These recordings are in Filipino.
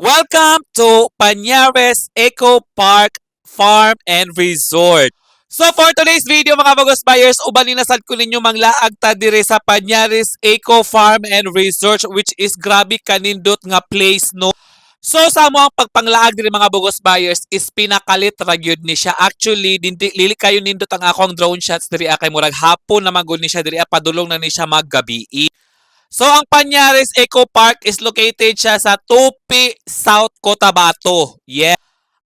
Welcome to Panyares Eco Park Farm and Resort. So for today's video mga bagos buyers, ubanin na sad ko ninyo manglaag ta dire sa Panyares Eco Farm and Resort which is grabe kanindot nga place no. So sa mo ang pagpanglaag dire mga bagos buyers is pinakalit ra gyud ni siya. Actually dindi lili kayo nindot ang akong drone shots diri kay murag hapon naman gud ni siya diri padulong na ni siya maggabi. So ang Panyares Eco Park is located siya sa Tupi, South Cotabato. Yeah.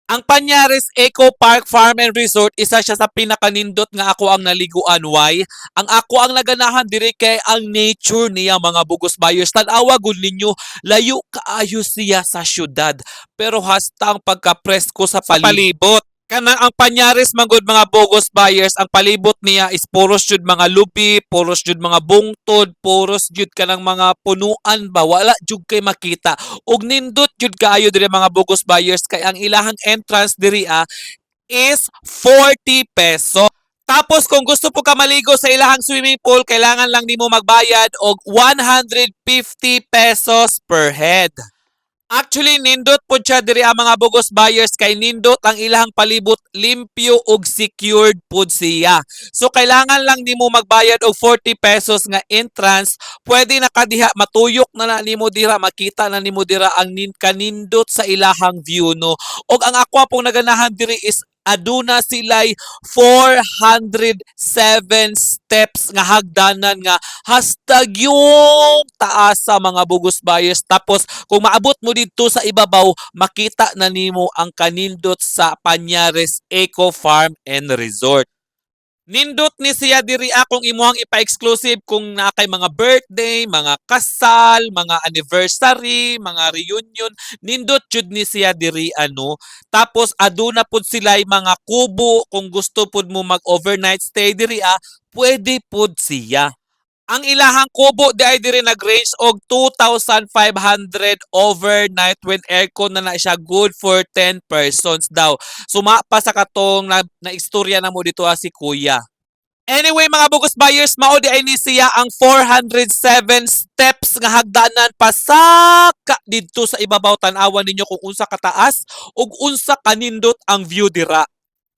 Ang Panyares Eco Park Farm and Resort isa siya sa pinakanindot nga ako ang naliguan. Why? Ang ako ang naganahan diri kay ang nature niya mga bugos buyers tan-awa gud ninyo layo kaayo siya sa syudad. Pero hasta ang pagka-presko sa palibot kanang ang Panyares manggod mga bugos buyers ang palibot niya is puros jud mga lubi puros jud mga bungtod puros jud kanang mga punuan ba wala jud kay makita ug nindot jud kaayo diri mga bugos buyers kay ang ilahang entrance diri ah, is 40 peso. Tapos kung gusto po ka maligo sa ilahang swimming pool, kailangan lang nimo magbayad og 150 pesos per head. Actually, nindot po siya diri ang mga bugos buyers kay nindot ang ilahang palibot limpyo ug secured po siya. So kailangan lang nimo magbayad og 40 pesos nga entrance pwede na kadiha matuyok na na nimo dira makita na nimo dira ang nin kanindot sa ilahang view no og ang ako pong naganahan diri is aduna silay 407 steps nga hagdanan nga hashtag yung taas sa mga bugos buyers tapos kung maabot mo dito sa ibabaw makita na nimo ang kanindot sa Panyares Eco Farm and Resort Nindot ni siya diri akong imuhang ipa-exclusive kung na kay mga birthday, mga kasal, mga anniversary, mga reunion, nindot jud ni siya diri ano. Tapos aduna pud sila mga kubo kung gusto pud mo mag-overnight stay diri ah, pwede pud siya. Ang ilahang kubo di ay diri nag-range og 2,500 overnight with aircon na na siya good for 10 persons daw. Suma pa sa katong na, na istorya na mo dito ah, si Kuya. Anyway mga bugos buyers, mao di ay ni ang 407 steps nga hagdanan pasaka didto sa ibabaw tan-awan ninyo kung unsa kataas ug unsa kanindot ang view dira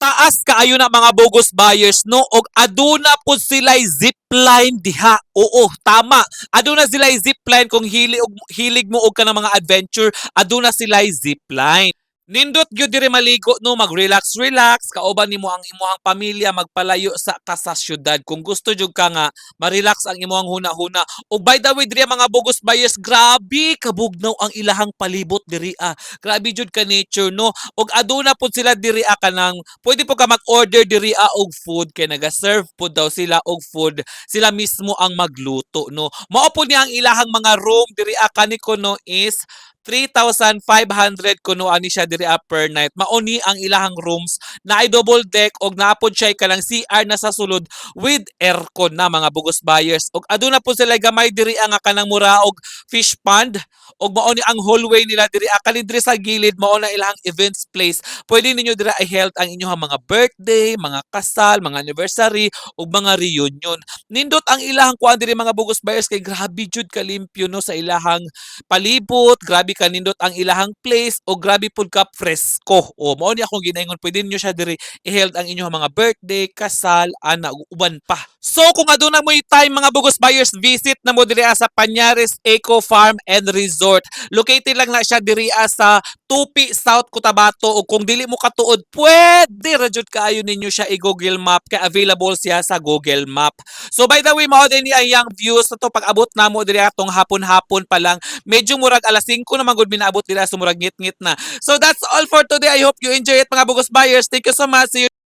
taas kaayo na mga bogus buyers no? Og aduna pud sila zipline diha. Oo tama. Aduna sila zipline kung hili og hilig mo og kanang mga adventure aduna sila zipline Nindot gyud diri maligo no? Mag-relax relax. Kauban nimo ang imuhang pamilya magpalayo sa ka sa syudad. Kung gusto jud ka nga ma-relax ang imuhang huna-huna. Ug by the way diri mga bogus buyers grabe kabugnaw ang ilahang palibot diri ah. Grabe jud ka nature no? Ug aduna pud sila diri ah kanang pwede po ka mag-order diri ah og food. Kay naga-serve pud daw sila og food. Sila mismo ang magluto no? Mao pud niya ang ilahang mga room diri ah. Kaniko no is 3,500 kuno ani siya diri per night. Mauni ang ilahang rooms na ay double deck og naapod siya kanang CR na sa sulod with aircon na mga bugos buyers. Og aduna po sila gamay diri ang kanang mura og fish pond og mao ni ang hallway nila diri akali diri sa gilid mao na ilahang events place. Pwede ninyo diri i-held ang inyong mga birthday, mga kasal, mga anniversary ug mga reunion. Nindot ang ilahang kuan diri mga bugos buyers kay grabe jud kalimpyo no sa ilahang palibot, grabe ka nindot ang ilahang place o grabe pud ka presko. O mao ni akong ginaingon pwede niyo siya diri i-held ang inyong mga birthday, kasal, ana uban pa. So kung aduna mo time mga bugos buyers visit na mo diri sa Panyares Eco Farm and Resort. Located lang na siya diri sa Tupi, South Cotabato o kung dili mo katuod pwede ra jud kaayo ninyo siya i-Google Map kay available siya sa Google Map. So by the way mao din ni ang views na to pag abot na diri atong hapon-hapon pa lang medyo murag alas 5 naman gud minaabot dira sa murag ngit-ngit na. So that's all for today. I hope you enjoy it mga bugos buyers. Thank you so much. See you